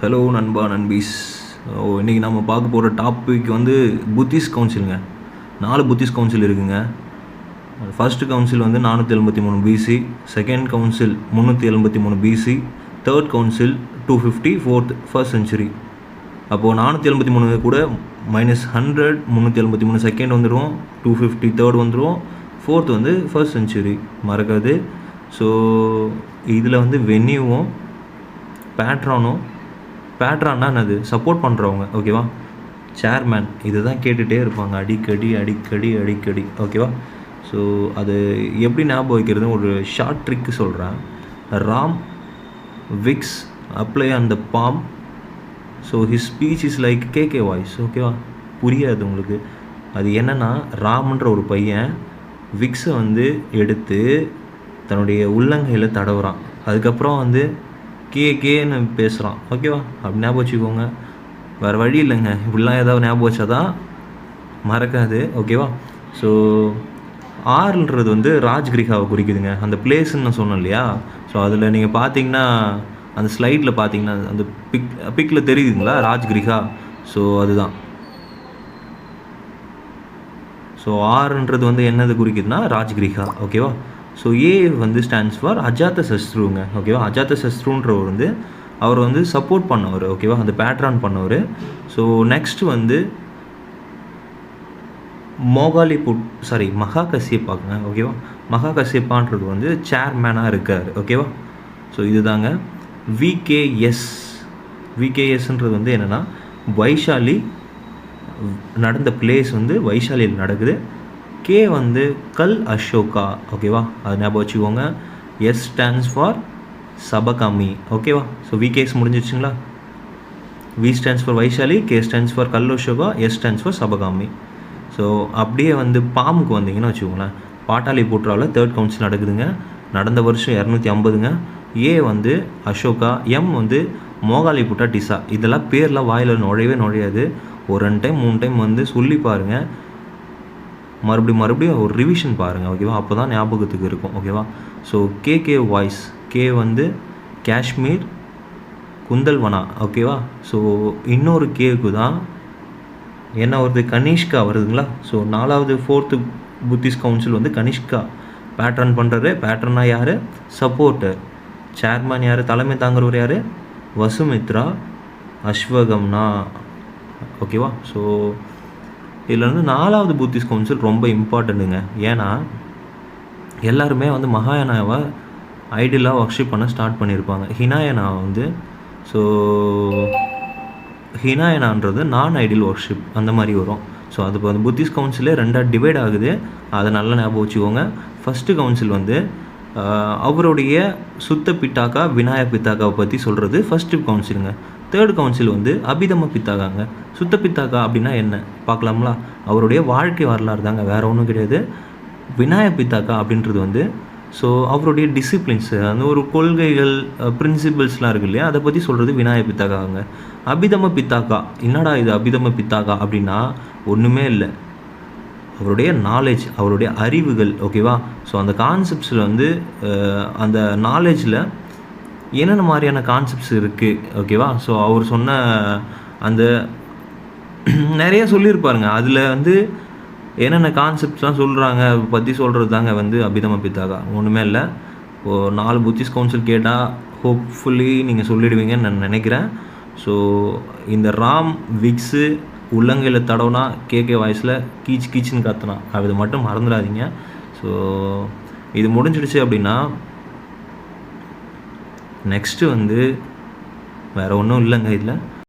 Hello நண்பா நண்பீஸ். ஓ இன்றைக்கி நம்ம பார்க்க போகிற டாபிக் வந்து புத்திஸ்ட் கவுன்சிலுங்க நாலு புத்திஸ்ட் கவுன்சில் இருக்குங்க. ஃபர்ஸ்ட் கவுன்சில் வந்து நானூற்றி எழுபத்தி மூணு பிசி செகண்ட் கவுன்சில் முந்நூற்றி எழுபத்தி மூணு B C third council two fifty fourth first century அப்போது நானூற்றி எழுபத்தி மூணு கூட மைனஸ் ஹண்ட்ரட் முந்நூற்றி எழுபத்தி மூணு செகண்ட் வந்துடும் டூ ஃபிஃப்டி தேர்ட் வந்துடும் ஃபோர்த் வந்து ஃபர்ஸ்ட் செஞ்சுரி மறக்காது. ஸோ இதில் வந்து வென்யூவும் பேட்ரானும் பேட்ரான்னா என்னது? சப்போர்ட் பண்ணுறவங்க ஓகேவா சேர்மேன் இதை தான் கேட்டுகிட்டே இருப்பாங்க. அடிக்கடி அடிக்கடி அடிக்கடி ஓகேவா ஸோ அது எப்படி ஞாபகம் வைக்கிறது ஒரு ஷார்ட் ட்ரிக்கு சொல்கிறேன் ராம் விக்ஸ் அப்ளை அந்த balm so his speech is like K K voice ஓகேவா புரியாது உங்களுக்கு. அது என்னென்னா ராம்ன்ற ஒரு பையன் விக்ஸை வந்து எடுத்து தன்னுடைய உள்ளங்கையில் தடவுறான். அதுக்கப்புறம் வந்து கே கேன்னு பேசுகிறான் ஓகேவா அப்படி ஞாபகம் வச்சுக்கோங்க. வேறு வழி இல்லைங்க. இப்படிலாம் ஏதாவது ஞாபகம் வச்சா தான் மறக்காது. ஓகேவா ஸோ ஆறுன்றது வந்து ராஜ்கிரிகாவை குறிக்குதுங்க. அந்த பிளேஸ்ன்னு நான் சொன்னேன் இல்லையா? ஸோ அதில் நீங்கள் பார்த்தீங்கன்னா அந்த ஸ்லைடில் பார்த்தீங்கன்னா அந்த பிக் பிக்கில் தெரியுதுங்களா? ராஜ்கிரிகா. ஸோ அதுதான். ஸோ ஆறுன்றது வந்து என்னது குறிக்குதுன்னா ராஜ்கிரிகா. ஓகேவா ஸோ ஏ வந்து ஸ்டாண்ட்ஸ் ஃபார் அஜாத்த சஸ்த்ருங்க ஓகேவா அஜாத்த சஸ்த்ருன்றவர் வந்து அவர் வந்து சப்போர்ட் பண்ணவர் ஓகேவா அந்த பேட்ரான் பண்ணவர். ஸோ நெக்ஸ்ட் வந்து மோகாலி புட் சாரி மகா கசியப்பாங்க ஓகேவா மகா கசியப்பான்றது வந்து சேர்மேனாக இருக்கார் ஓகேவா ஸோ இதுதாங்க. விகேஎஸ் விகேஎஸ்ன்றது வந்து என்னென்னா வைஷாலி நடந்த பிளேஸ் வந்து வைஷாலியில் நடக்குது. கே வந்து கல் அசோகா ஓகேவா? அது ஞாபகம் வச்சுக்கோங்க. எஸ் ஸ்டாண்ட்ஸ் ஃபார் சபகாமி ஓகேவா? So VKS முடிஞ்சிருச்சுங்களா? V stands for Vaishali K stands for கல் அசோகா எஸ் ஸ்டாண்ட்ஸ் ஃபார் சபகாமி. ஸோ அப்படியே வந்து பாமுக்கு வந்தீங்கன்னு வச்சுக்கோங்களேன். பாட்டாளி பூட்ராவில் தேர்ட் கவுன்சில் நடக்குதுங்க. நடந்த வருஷம் இரநூத்தி ஐம்பதுங்க. ஏ வந்து அசோகா எம் வந்து மோகாலி புட்டா டிசா. இதெல்லாம் பேர்லாம் வாயில் நுழையவே நுழையாது. ஒரு ரெண்டு டைம் மூணு டைம் வந்து சொல்லி பாருங்கள் மறுபடியும் மறுபடியும் ஒரு ரிவிஷன் பாருங்கள் ஓகேவா அப்போ தான் ஞாபகத்துக்கு இருக்கும் ஓகேவா so K K voice K வந்து காஷ்மீர் குந்தல்வனா ஓகேவா ஸோ இன்னொரு கேவுக்கு தான் என்ன வருது? கனிஷ்கா வருதுங்களா? ஸோ நாலாவது ஃபோர்த்து புத்திஸ்ட் கவுன்சில் வந்து கனிஷ்கா பேட்டர்ன் பண்ணுறாரு பேட்டர்னா யார்? சப்போர்ட்டர் சேர்மேன் யார்? தலைமை தாங்குறவர் யார்? வசுமித்ரா அஸ்வகம்னா ஓகேவா ஸோ இதில் வந்து நாலாவது புத்திஸ்ட் கவுன்சில் ரொம்ப இம்பார்ட்டண்ட்டுங்க ஏன்னா எல்லாருமே வந்து மகாயானாவை ஐடியலாக ஒர்க்ஷிப் பண்ண ஸ்டார்ட் பண்ணியிருப்பாங்க ஹினாயனா வந்து ஸோ ஹினாயனான்றது நான் ஐடியல் ஒர்க்ஷிப் அந்த மாதிரி வரும். ஸோ அது இப்போ வந்து புத்திஸ்ட் கவுன்சிலே ரெண்டாக டிவைட் ஆகுது. அதை நல்லா ஞாபகம் வச்சுக்கோங்க. ஃபஸ்ட்டு கவுன்சில் வந்து அவருடைய சுத்த பித்தாக்கா விநாயக பித்தாக்காவை பற்றி சொல்கிறது ஃபஸ்ட்டு கவுன்சிலுங்க தேர்ட் கவுன்சில் வந்து அபிதம பித்தாகாங்க சுத்த பித்தாக்கா அப்படின்னா என்ன? பார்க்கலாம்லா? அவருடைய வாழ்க்கை வரலாறு தாங்க வேறு ஒன்றும் கிடையாது. விநாயக பித்தாக்கா அப்படின்றது வந்து ஸோ அவருடைய டிசிப்ளின்ஸு அந்த ஒரு கொள்கைகள் பிரின்சிபிள்ஸ்லாம் இருக்கு இல்லையா? அதை பற்றி சொல்கிறது விநாயக பித்தாக்காங்க. அபிதம பித்தாக்கா என்னடா இது அபிதம பித்தாக்கா அப்படின்னா ஒன்றுமே இல்லை. அவருடைய நாலேஜ் அவருடைய அறிவுகள் ஓகேவா ஸோ அந்த கான்செப்ட்ஸில் வந்து அந்த நாலேஜில் என்னென்ன மாதிரியான கான்செப்ட்ஸ் இருக்குது ஓகேவா ஸோ அவர் சொன்ன அந்த நிறைய சொல்லியிருப்பாருங்க. அதில் வந்து என்னென்ன கான்செப்ட்ஸ்லாம் சொல்கிறாங்க பற்றி சொல்கிறது தாங்க வந்து அபிதம பித்தாகா ஒன்றுமே இல்லை. இப்போது நாலு புத்திஸ்ட் கவுன்சில் கேட்டால் ஹோப்ஃபுல்லி நீங்கள் சொல்லிடுவீங்கன்னு நான் நினைக்கிறேன். ஸோ இந்த ராம் விக்ஸு உள்ளங்கையில் தடவுனா கேகே வாய்ஸில் கீச் கீச்சுன்னு கத்துனா அது மட்டும் மறந்துடாதீங்க. ஸோ இது முடிஞ்சிடுச்சு அப்படின்னா நெக்ஸ்ட்டு வந்து வேறு ஒன்றும் இல்லைங்க இதில்.